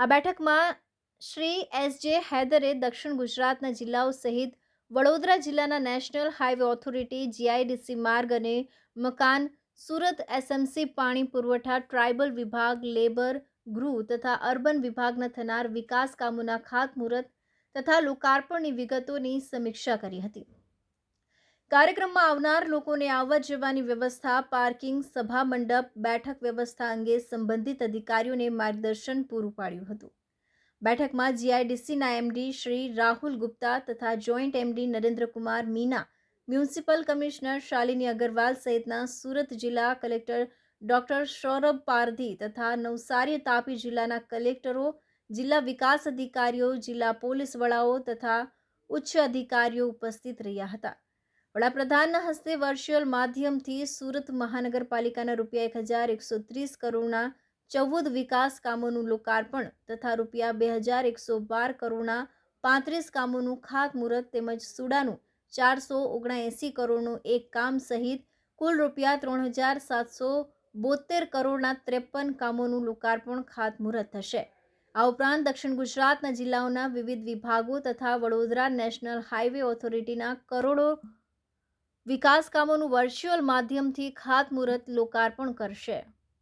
આ બેઠકમાં શ્રી એસ જે હૈદરે દક્ષિણ ગુજરાતના જિલ્લાઓ સહિત વડોદરા જિલ્લાના નેશનલ હાઈવે ઓથોરિટી, જીઆઈડીસી માર્ગ અને મકાન, સુરત એસએમસી પાણી પુરવઠા, ટ્રાઇબલ વિભાગ, લેબર ગૃહ તથા અર્બન વિભાગના થનાર વિકાસ કામોના ખાતમુહૂર્ત તથા લોકાર્પણની વિગતોની સમીક્ષા કરી હતી. કાર્યક્રમમાં આવનાર લોકોને આવવા જવાની વ્યવસ્થા, પાર્કિંગ, સભા મંડપ, બેઠક વ્યવસ્થા અંગે સંબંધિત અધિકારીઓને માર્ગદર્શન પૂરું પાડ્યું હતું. બેઠકમાં જીઆઈડીસીના એમડી શ્રી રાહુલ ગુપ્તા તથા joint MD Narendrakumar Meena, municipal commissioner Shalini Agarwal સહિતના સુરત જિલ્લા કલેક્ટર ડોક્ટર સૌરભ પારધી તથા નવસારી તાપી જિલ્લાના કલેક્ટરો, જિલ્લા વિકાસ અધિકારીઓ, જિલ્લા પોલીસ વડાઓ તથા ઉચ્ચ અધિકારીઓ ઉપસ્થિત રહ્યા હતા. વડાપ્રધાનના હસ્તે વર્ચ્યુઅલ માધ્યમથી સુરત મહાનગરપાલિકાના રૂપિયા એક હજાર એકસો ત્રીસ કરોડના ચૌદ વિકાસ કામોનું લોકાર્પણ તથા રૂપિયા બે હજાર એકસો બાર કરોડના પાંત્રીસ કામોનું ખાતમુહૂર્ત તેમજ સુડાનું ચારસો ઓગણએંસી કરોડનું એક કામ સહિત કુલ રૂપિયા ત્રણ હજાર સાતસો બોતેર કરોડના ત્રેપન કામોનું લોકાર્પણ ખાતમુહૂર્ત થશે. આ ઉપરાંત દક્ષિણ ગુજરાતના જિલ્લાઓના વિવિધ વિભાગો તથા વડોદરા નેશનલ હાઈવે ઓથોરિટીના કરોડો વિકાસ કામોનું વર્ચ્યુઅલ માધ્યમથી ખાતમુહૂર્ત લોકાર્પણ કરશે.